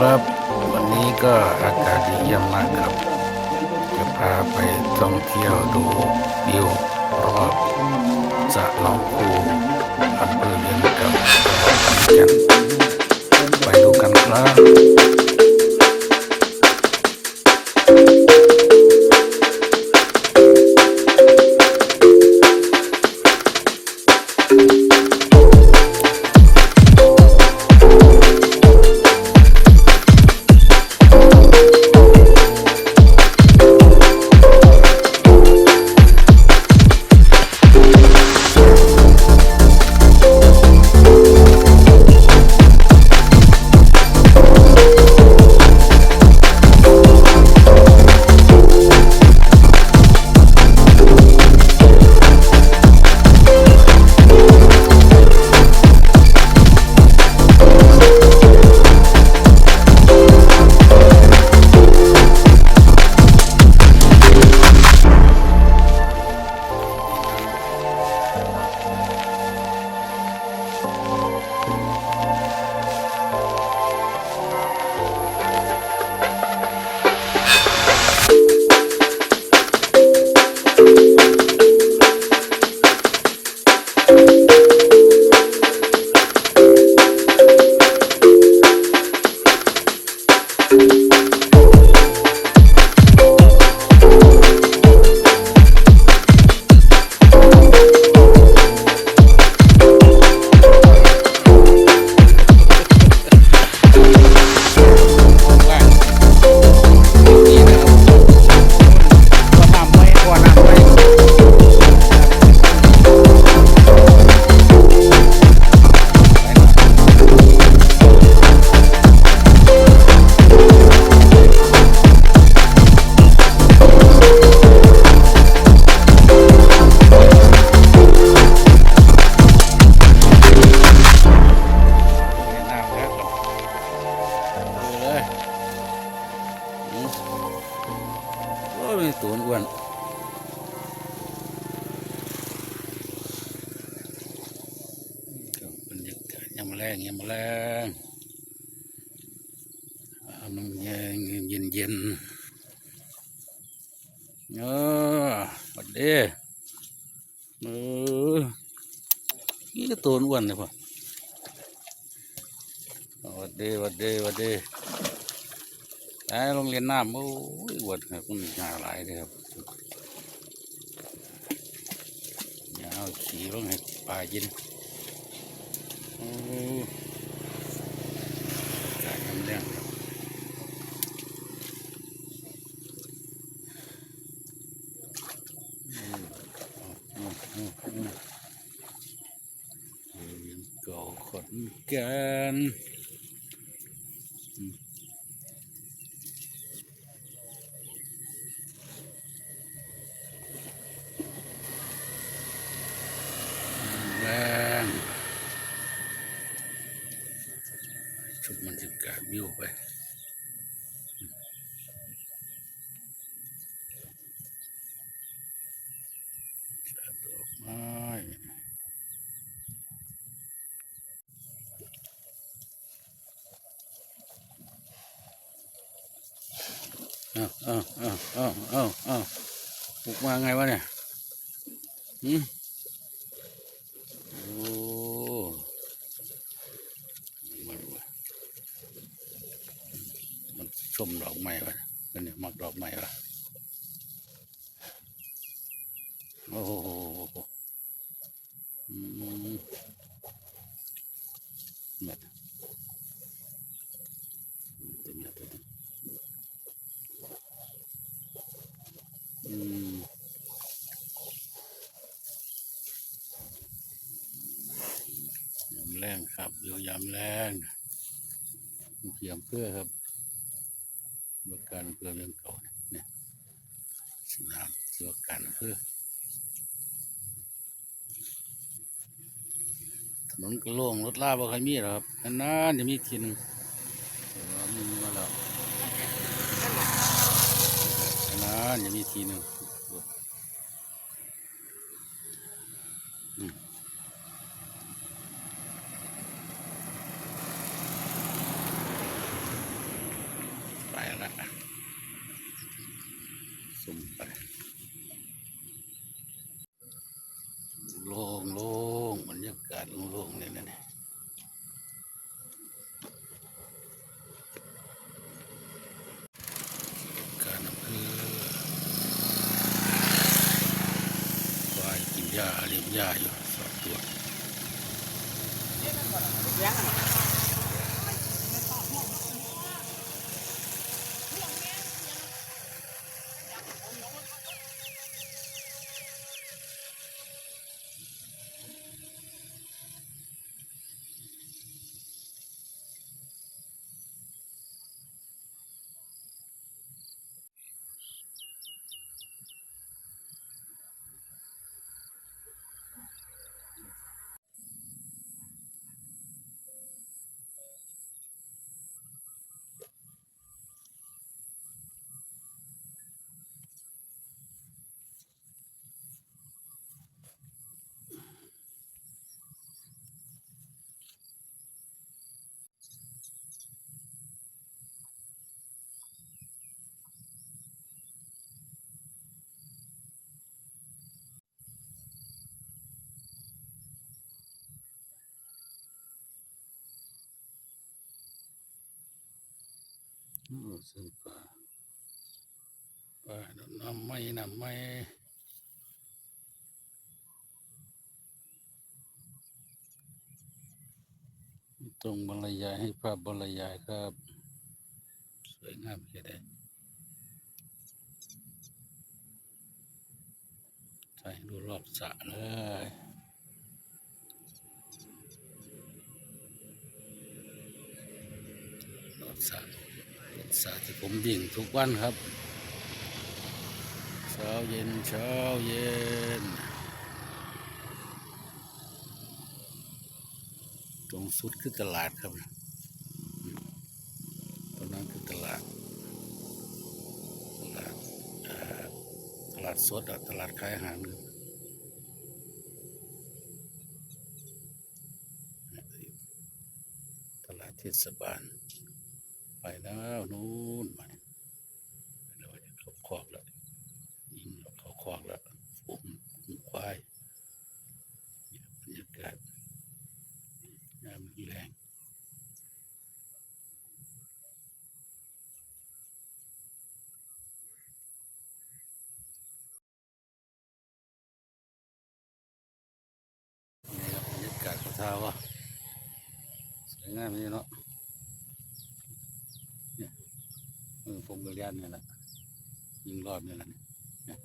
ครับ วันนี้ก็อากาศดีเยี่ยมมากครับ จะพาไปท่องเที่ยวดูวิวรอบสระหนองคูอำเภอเวียงเก่าจังหวัดขอนก่นไปดูกันครับ เออสวัสดีเออนี่ก็ตัวอ้วนเลยป่ะสวัสดีสวัสดีสวัสดีไอ้โรงเรียนน้ำโอ้ยอวดครับคุณหาหลายเลยครับอยาเอาขี่ลงให้ปลากินโอ้กายกำลังครับอืมอืมอืมอืมอืมเรียนเก่า ขอนแก่น แรงชุดมันจะกาศวิวไปจัดดอกไม้เอาเอาเอาเอาเอาเอาป ลุกมาไงวะเนี่ยหืมโอ้มันวะมันชมดอกไม้วะมันเนี่ยมักดอกไม้วะโอ้โหอืมเม็ดตัวเนี้ยตัวนี้อืม ยามแรงครับอยู่ยามแรงเพียงเพื่อครับบริการเพื่อเรื่องเก่าเนี่ยสนามบริการเพื่อถนนก็โล่งรถลาบ่เคยมีหรอครับนานๆจะมีทีหนึงแต่ว่ามีมาแล้วนานๆจะมีทีหนึงรถอืม ละสุ่มไป โล่งโล่งบรรยากาศโล่งๆเลยนะเนี่ยการอำเภอควายกินหญ้าเลี้ยงหญ้าอยู่สองตัว โอ้ซึ่งป่าป่าน้ำไม่น้ำไม่ตรงบรรยายให้ภาพบรรยายครับ สวยงามแค่ไหนถ่ดูรอบสระเลยรอบสระ สระที่ผมวิ่งทุกวันครับ เช้าเย็นเช้าเย็น ตรงสุดคือตลาดครับตรงนั้นคือตลาด ตลาดตลาดสดอตลาดขายอาหารครับตลาดเทศบาล ไปแล้วนู้นไปเราเขาคอกแล้วยิงเราเขาคอกแล้วฝูงควายบรรยากาศยามแรงนี่ครับรรยากาศเขาทาวะสวยงามนี่เนาะ เออผมก็เรียนนี่แหละยิงรอบนี่แหละเนี่ย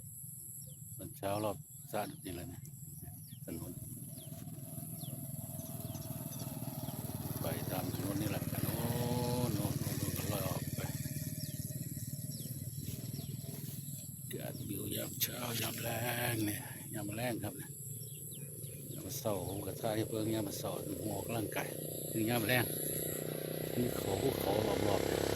ตอนเช้ารอบสาดนี่แหละเนี่ยถนนไปตามถนนนี่แหละโน่นโนนโน่นโน่นก็ลอยออกไปเกิดวิวยามเช้ายามแรงเนี่ยยามแรงครับยามเสาร์ผมก็ท่าที่เพิ่งยามเสาร์หัวกำลังกายคือยามแรงนี่เขาภูเขารอบๆ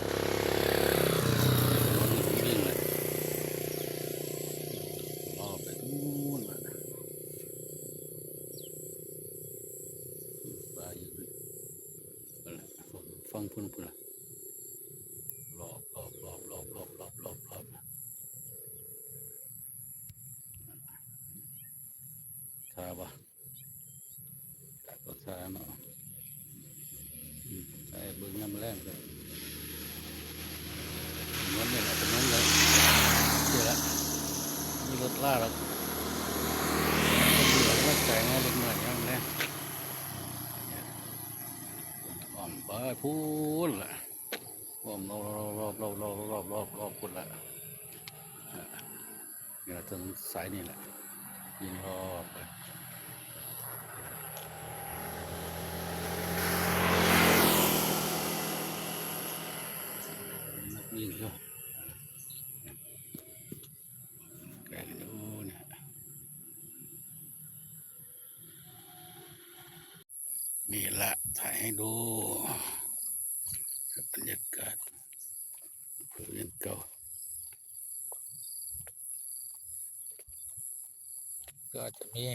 เบิ้งยามแรงเลยมันเนี่ยแหละตรงนั้นเลยเดี๋ยวละมีรถล่าแล้วก็เบื่อแล้วก็ใจง่ายเล็กน้อยอย่างนี้อ่อมไปพูนละอ่อมรอบรอบรอบรอบรอบรอบรอบพูนละเนี่ยถึงสายนี่แหละยิงรอบไป นักวิ่งก็แกะดูเนี่ยนี่ละถ่ายให้ดูบรรยากาศบริเวณเก่าก็จะมี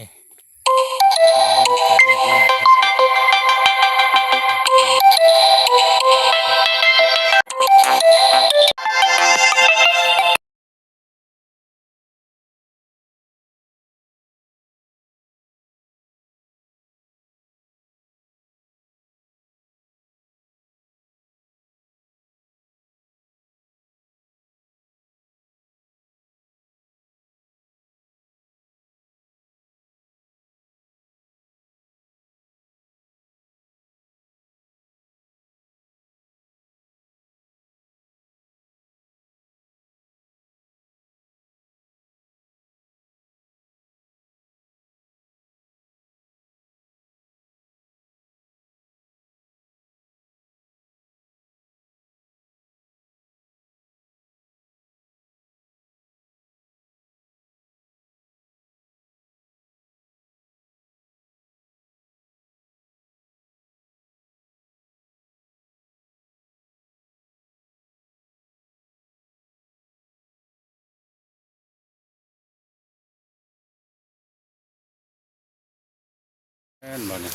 แม่นบ่เนี่ย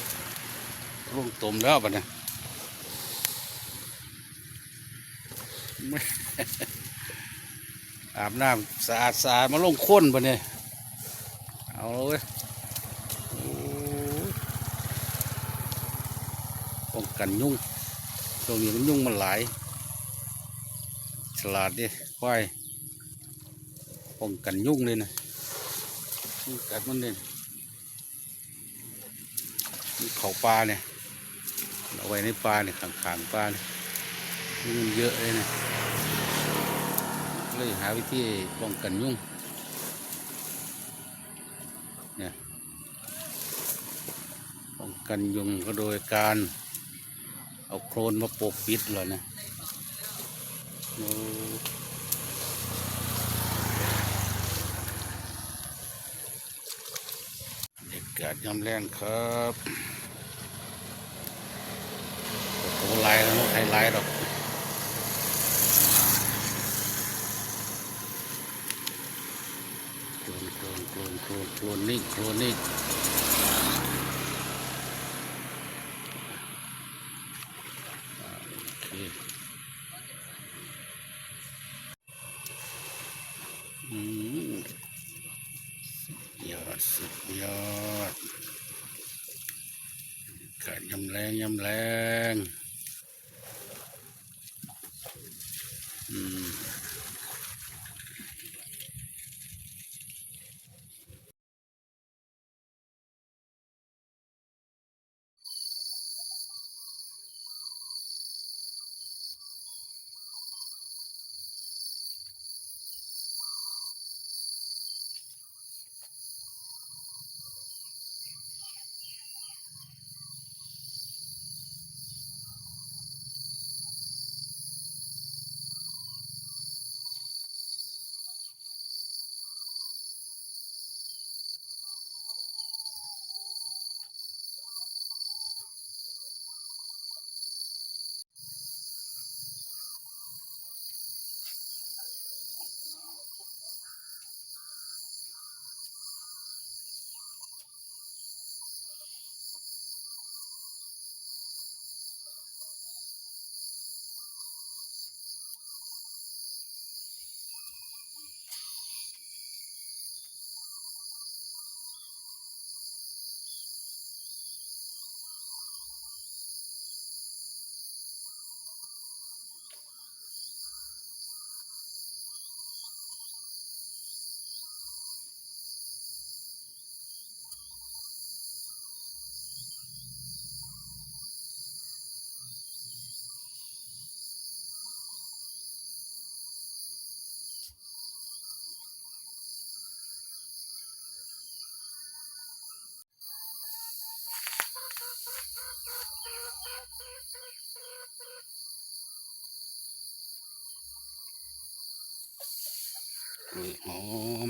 ลุงตุ่มแล้วบ่เนี่ยอาบน้ำสะอาดสะอาดมาลงข้นบ่เนี่ยเอาเลยป้องกันยุ่งตรงนี้มันยุ่งมันหลายฉลาดดิควายป้องกันยุ่งเลยนะยุ่งกัดมันเลย นี่เขาปลาเนี่ยเอาไว้ในปลาเนี่ยข้างๆปลาเนี่ยยุ่งเยอะเลยเนี่ยเลยหาวิธีป้องกันยุ่งเนี่ยป้องกันยุงก็โดยการเอาโครนมาปกปิดเลยนะโอ้เด็กกาด ยำแรงครับตัวลายแล้วไทยลายดอกโคลนโคลนโคลนโคลนโคลนนิ่โคลนนิ่งโอเคอืมยอดสุดยอดกาดยำ แรงยำแรงอืม กล้ว ยหอม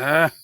อ